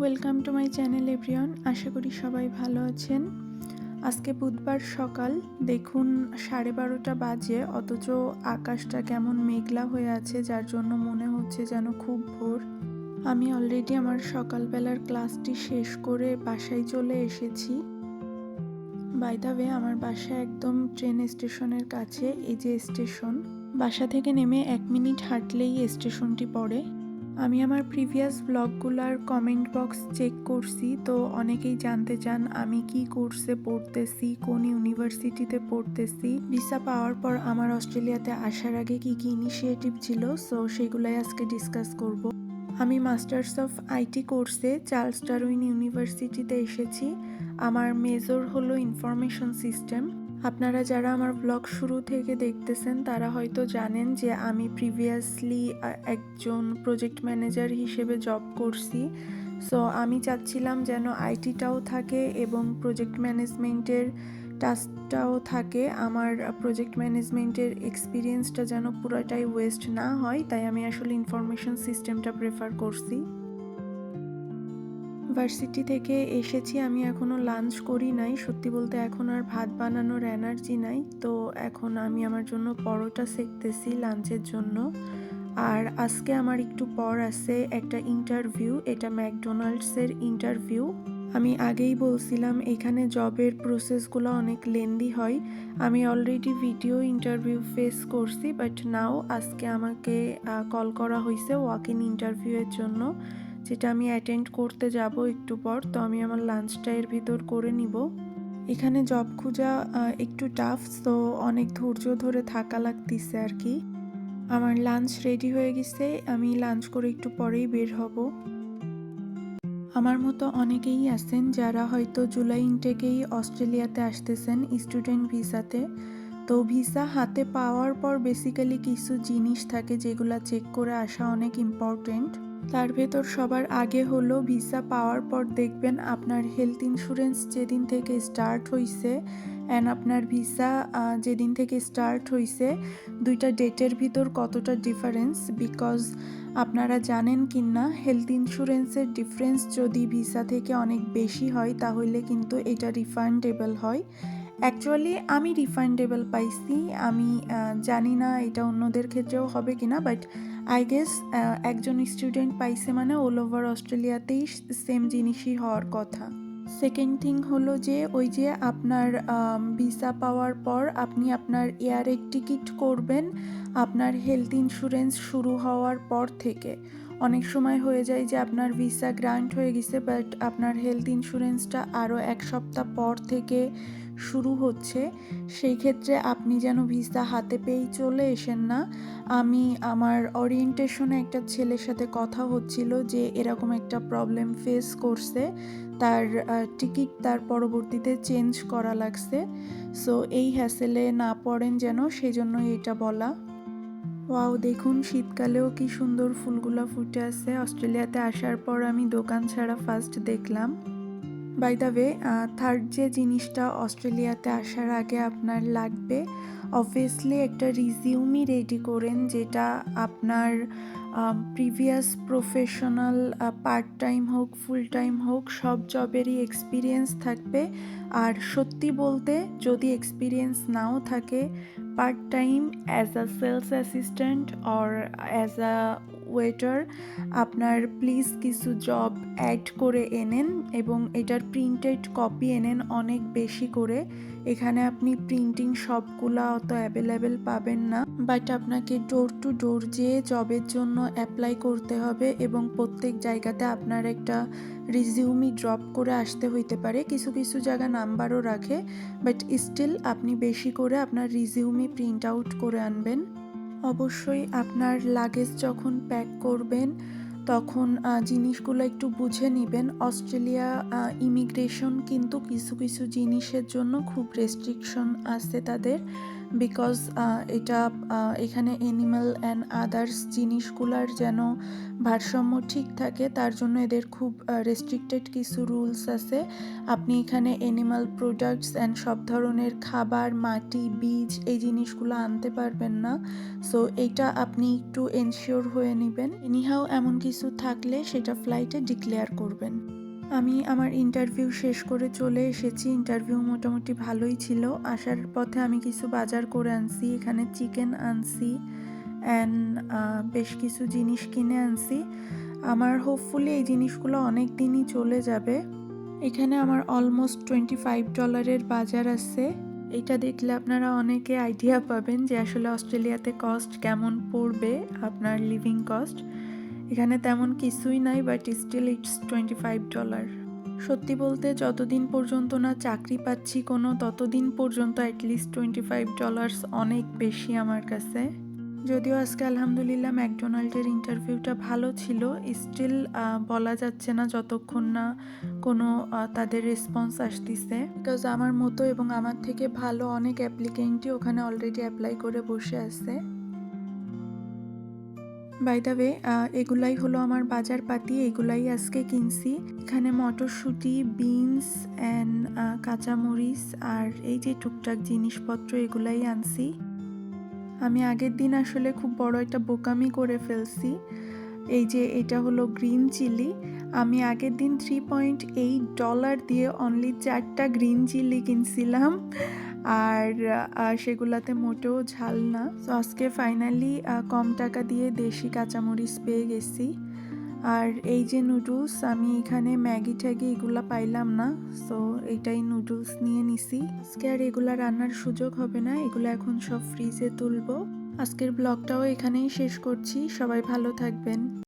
Welcome to my channel everyone আশা করি সবাই ভালো আছেন। আজকে বুধবার সকাল। দেখুন, সাড়ে বারোটা বাজে, অথচ আকাশটা কেমন মেঘলা হয়ে আছে, যার জন্য মনে হচ্ছে যেন খুব ভোর। আমি অলরেডি আমার সকালবেলার ক্লাসটি শেষ করে বাসায় চলে এসেছি। বাই দ্য ওয়ে আমার বাসা একদম ট্রেন স্টেশনের কাছে, এই যে স্টেশন বাসা থেকে নেমে এক মিনিট হাঁটলেই স্টেশনটি পড়ে। আমি আমার প্রিভিয়াস ব্লগগুলার কমেন্ট বক্স চেক করছি, তো অনেকেই জানতে চান আমি কি কোর্সে পড়তেছি, কোন ইউনিভার্সিটিতে পড়তেছি। ভিসা পাওয়ার পর আমার অস্ট্রেলিয়াতে আসার আগে কি কি ইনিশিয়েটিভ ছিল সো সেগুলাই আজকে ডিসকাস করব। আমি মাস্টার্স অফ আইটি কোর্সে চার্লস ডারউইন ইউনিভার্সিটিতে এসেছি। আমার মেজর হলো ইনফরমেশন সিস্টেম আপনারা যারা আমার ব্লগ শুরু থেকে দেখতেছেন, তারা হয়তো জানেন যে আমি প্রিভিয়াসলি একজন প্রজেক্ট ম্যানেজার হিসেবে জব করছি। সো আমি চাচ্ছিলাম যেন আইটিটাও থাকে এবং প্রজেক্ট ম্যানেজমেন্টের টাস্কটাও থাকে। আমার প্রজেক্ট ম্যানেজমেন্টের এক্সপিরিয়েন্সটা যেন পুরোটাই ওয়েস্ট না হয়, তাই আমি আসলে ইনফরমেশন সিস্টেমটা প্রেফার করছি। ভার্সিটি থেকে এসেছি, আমি এখনও লাঞ্চ করি নাই। সত্যি বলতে এখন আর ভাত বানানোর এনার্জি নাই। তো এখন আমি আমার জন্য পরোটা সেকতেছি লাঞ্চের জন্য। আর আজকে আমার একটু পর আছে একটা ইন্টারভিউ এটা ম্যাকডোনাল্ডসের ইন্টারভিউ আমি আগেই বলছিলাম, এখানে জবের প্রসেসগুলো অনেক লেন্দি হয়। আমি অলরেডি ভিডিও ইন্টারভিউ ফেস করছি বাট নাও আজকে আমাকে কল করা হয়েছে ওয়াক ইন ইন্টারভিউয়ের জন্য। যেটা আমি অ্যাটেন্ড করতে যাব একটু পর, তো আমি আমার লাঞ্চটা এর ভিতর করে নিব। এখানে জব খোঁজা একটু টাফ তো অনেক ধৈর্য ধরে থাকা লাগতেছে আর কি। আমার লাঞ্চ রেডি হয়ে গেছে, আমি লাঞ্চ করে একটু পরেই বের হব। আমার মতো অনেকেই আছেন যারা হয়তো জুলাই ইনটেকেই অস্ট্রেলিয়াতে আসতেছেন স্টুডেন্ট ভিসাতে। তো ভিসা হাতে পাওয়ার পর বেসিক্যালি কিছু জিনিস থাকে যেগুলো চেক করে আসা অনেক ইম্পর্টেন্ট তার ভেতর সবার আগে হলো ভিসা পাওয়ার পর দেখবেন আপনার হেলথ ইন্স্যুরেন্স যেদিন থেকে স্টার্ট হয়েছে অ্যান্ড আপনার ভিসা যেদিন থেকে স্টার্ট হয়েছে দুইটা ডেটের ভিতর কতটা ডিফারেন্স বিকজ আপনারা জানেন কি না হেলথ ইন্স্যুরেন্সের ডিফারেন্স যদি ভিসা থেকে অনেক বেশি হয় তাহলে কিন্তু এটা রিফান্ডেবল হয়। অ্যাকচুয়ালি আমি রিফান্ডেবল পাইছি, আমি জানি না এটা অন্যদের ক্ষেত্রেও হবে কি না বাট আই গেস একজন স্টুডেন্ট পাইছে মানে অল ওভার অস্ট্রেলিয়াতেই সেম জিনিসই হওয়ার কথা। সেকেন্ড থিং হলো যে, ওই যে আপনার ভিসা পাওয়ার পর আপনি আপনার এয়ারের টিকিট করবেন আপনার হেলথ ইন্স্যুরেন্স শুরু হওয়ার পর থেকে। অনেক সময় হয়ে যায় যে আপনার ভিসা গ্রান্ট হয়ে গেছে বাট আপনার হেলথ ইন্স্যুরেন্সটা আরও এক সপ্তাহ পর থেকে শুরু হচ্ছে, সেই ক্ষেত্রে আপনি যেন ভিসা হাতে পেয়েই চলে এসেন না। আমি আমার ওরিয়েন্টেশনে একটা ছেলের সাথে কথা হচ্ছিল যে এরকম একটা প্রবলেম ফেস করছে। তার টিকিট তার পরবর্তীতে চেঞ্জ করা লাগছে। সো এই হ্যাসেলে না পড়েন যেন সেই জন্য এটা বলা। ওয়াও দেখুন, শীতকালেও কি সুন্দর ফুলগুলো ফুটে আছে। অস্ট্রেলিয়াতে আসার পর আমি দোকান ছাড়া ফার্স্ট দেখলাম। বাই দ্য ওয়ে থার্ড যে জিনিসটা অস্ট্রেলিয়াতে আসার আগে আপনার লাগবে অবভিয়াসলি একটা রিজিউমি রেডি করেন যেটা আপনার প্রিভিয়াস প্রফেশনাল পার্ট টাইম হোক ফুল টাইম হোক, সব জবেরই এক্সপিরিয়েন্স থাকবে। আর সত্যি বলতে যদি এক্সপিরিয়েন্স নাও থাকে part time as a sales assistant or as a waiter আপনার প্লিজ কিছু জব অ্যাড করে এনেন এবং এটার প্রিন্টেড কপি এনেন অনেক বেশি করে। এখানে আপনি প্রিন্টিং সবগুলো অত অ্যাভেলেবেল পাবেন না বাট আপনাকে ডোর টু ডোর যেয়ে জবের জন্য অ্যাপ্লাই করতে হবে এবং প্রত্যেক জায়গাতে আপনার একটা রিজিউমি ড্রপ করে আসতে হইতে পারে। কিছু কিছু জায়গা নাম্বারও রাখে বাট স্টিল আপনি বেশি করে আপনার রিজিউমি প্রিন্ট আউট করে আনবেন। অবশ্যই আপনার লাগেজ যখন প্যাক করবেন তখন জিনিসগুলো একটু বুঝে নেবেন। অস্ট্রেলিয়া ইমিগ্রেশন কিন্তু কিছু কিছু জিনিসের জন্য খুব রেস্ট্রিকশন আছে তাদের। বিকজ এটা এখানে এনিম্যাল অ্যান্ড আদার্স জিনিসগুলার যেন ভারসাম্য ঠিক থাকে, তার জন্য এদের খুব রেস্ট্রিক্টেড কিছু রুলস আছে। আপনি এখানে এনিম্যাল প্রোডাক্টস অ্যান্ড সব ধরনের খাবার, মাটি, বীজ এই জিনিসগুলো আনতে পারবেন না। সো এইটা আপনি একটু এনশিওর হয়ে নেবেন। এনিহাও এমন কিছু থাকলে সেটা ফ্লাইটে ডিক্লেয়ার করবেন। আমি আমার ইন্টারভিউ শেষ করে চলে এসেছি। ইন্টারভিউ মোটামুটি ভালোই ছিল। আসার পথে আমি কিছু বাজার করে আনছি, এখানে চিকেন আনছি অ্যান্ড বেশ কিছু জিনিস কিনে আনছি। আমার হোপফুলি এই জিনিসগুলো অনেক দিনই চলে যাবে। এখানে আমার অলমোস্ট টোয়েন্টি ফাইভ ডলারের বাজার আছে। এটা দেখলে আপনারা অনেকে আইডিয়া পাবেন যে আসলে অস্ট্রেলিয়াতে কস্ট কেমন পড়বে, আপনার লিভিং কস্ট এখানে তেমন কিছুই নাই but still it's twenty five dollar সত্যি বলতে, যতদিন পর্যন্ত না চাকরি পাচ্ছি কোনো, ততদিন পর্যন্ত অ্যাটলিস্ট টোয়েন্টি ফাইভ ডলার্স অনেক বেশি আমার কাছে। যদিও আজকে আলহামদুলিল্লাহ ম্যাকডোনাল্ডের ইন্টারভিউটা ভালো ছিল স্টিল বলা যাচ্ছে না যতক্ষণ না কোনো তাদের রেসপন্স আসতিছে। বিকজ আমার মতো এবং আমার থেকে ভালো অনেক অ্যাপ্লিকেন্টই ওখানে অলরেডি অ্যাপ্লাই করে বসে আছে। বাই দ্য ওয়ে এগুলাই হলো আমার বাজার পাতি, এগুলাই আজকে কিনছি। এখানে মটরশুঁটি বিনস অ্যান্ড কাঁচামরিচ আর এই যে টুকটাক জিনিসপত্র এগুলাই আনছি। আমি আগের দিন আসলে খুব বড় একটা বোকামি করে ফেলছি। এই যে এটা হলো গ্রিন চিলি আমি আগের দিন থ্রি পয়েন্ট এইট ডলার দিয়ে অনলি চারটা গ্রিন চিলি কিনছিলাম। আর সেগুলাতে মোটেও ঝাল না। তো আজকে ফাইনালি কম টাকা দিয়ে দেশি কাঁচামরিচ পেয়ে গেছি। আর এই যে নুডলস আমি এখানে ম্যাগি ট্যাগি এগুলা পাইলাম না। সো এইটাই নুডলস নিয়ে নিছি। আজকে আর এগুলা রান্নার সুযোগ হবে না, এগুলো এখন সব ফ্রিজে তুলবো। আজকের ব্লগটাও এখানেই শেষ করছি। সবাই ভালো থাকবেন।